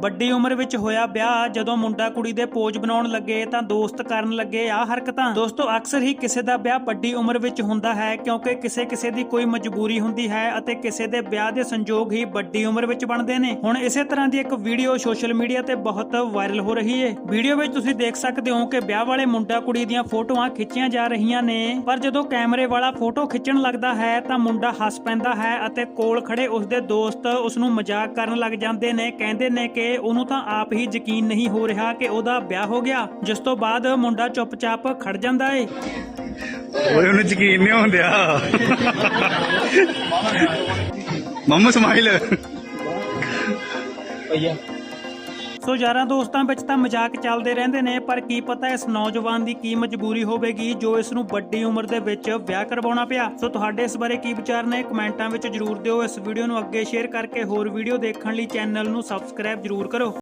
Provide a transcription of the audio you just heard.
ਵੱਡੀ ਉਮਰ ਵਿੱਚ ਹੋਇਆ ਵਿਆਹ, ਜਦੋਂ ਮੁੰਡਾ ਕੁੜੀ ਦੇ ਪੋਜ ਬਣਾਉਣ ਲੱਗੇ ਤਾਂ ਦੋਸਤ ਕਰਨ ਲੱਗੇ ਆ ਹਰਕਤਾਂ। ਦੋਸਤੋ, ਅਕਸਰ ਹੀ ਕਿਸੇ ਦਾ ਵਿਆਹ ਵੱਡੀ ਉਮਰ ਵਿੱਚ ਹੁੰਦਾ ਹੈ, ਕਿਉਂਕਿ ਕਿਸੇ ਕਿਸੇ ਦੀ ਕੋਈ ਮਜਬੂਰੀ ਹੁੰਦੀ ਹੈ ਅਤੇ ਕਿਸੇ ਦੇ ਵਿਆਹ ਦੇ ਸੰਜੋਗ ਹੀ ਵੱਡੀ ਉਮਰ ਵਿੱਚ ਬਣਦੇ ਨੇ। ਹੁਣ ਇਸੇ ਤਰ੍ਹਾਂ ਦੀ ਇੱਕ ਵੀਡੀਓ ਸੋਸ਼ਲ ਮੀਡੀਆ ਤੇ ਬਹੁਤ ਵਾਇਰਲ ਹੋ ਰਹੀ ਹੈ ਵੀਡੀਓ ਵਿੱਚ ਤੁਸੀਂ ਦੇਖ ਸਕਦੇ ਹੋ ਕਿ ਵਿਆਹ ਵਾਲੇ ਮੁੰਡਾ ਕੁੜੀ ਦੀਆਂ ਫੋਟੋਆਂ ਖਿੱਚੀਆਂ ਜਾ ਰਹੀਆਂ ਨੇ, ਪਰ ਜਦੋਂ ਕੈਮਰੇ ਵਾਲਾ ਫੋਟੋ ਖਿੱਚਣ ਲੱਗਦਾ ਹੈ, ਤਾਂ ਮੁੰਡਾ ਹੱਸ ਪੈਂਦਾ ਹੈ ਅਤੇ ਕੋਲ ਖੜੇ ਉਸਦੇ ਦੋਸਤ ਉਸ ਨੂੰ ਮਜ਼ਾਕ ਕਰਨ ਲੱਗ ਜਾਂਦੇ ਨੇ, ਕਹਿੰਦੇ ਨੇ ਕਿ ਉਹਨੂੰ ਤਾਂ ਆਪ ਹੀ ਯਕੀਨ ਨਹੀਂ ਹੋ ਰਿਹਾ ਕਿ ਉਹਦਾ ਵਿਆਹ ਹੋ ਗਿਆ ਜਿਸ ਤੋਂ ਬਾਅਦ ਮੁੰਡਾ ਚੁੱਪਚਾਪ ਖੜ ਜਾਂਦਾ ਏ। ਓਏ ਉਹਨੂੰ ਯਕੀਨ ਨਹੀਂ ਹੁੰਦਿਆ ਮੰਮਾ ਸਮਾਈਲ ਸੋ ਯਾਰਾਂ ਦੋਸਤਾਂ ਵਿੱਚ ਤਾਂ ਮਜ਼ਾਕ ਚੱਲਦੇ ਰਹਿੰਦੇ ਨੇ, ਪਰ ਕੀ ਪਤਾ ਇਸ ਨੌਜਵਾਨ ਦੀ ਕੀ ਮਜਬੂਰੀ ਹੋਵੇਗੀ ਜੋ ਇਸ ਨੂੰ ਵੱਡੀ ਉਮਰ ਦੇ ਵਿੱਚ ਵਿਆਹ ਕਰਵਾਉਣਾ ਪਿਆ। ਸੋ ਤੁਹਾਡੇ ਇਸ ਬਾਰੇ ਕੀ ਵਿਚਾਰ ਨੇ? ਕਮੈਂਟਾਂ ਵਿੱਚ ਜਰੂਰ ਦਿਓ। ਇਸ ਵੀਡੀਓ ਨੂੰ ਅੱਗੇ ਸ਼ੇਅਰ ਕਰਕੇ ਹੋਰ ਵੀਡੀਓ ਦੇਖਣ ਲਈ ਚੈਨਲ ਨੂੰ ਸਬਸਕ੍ਰਾਈਬ ਜਰੂਰ ਕਰੋ।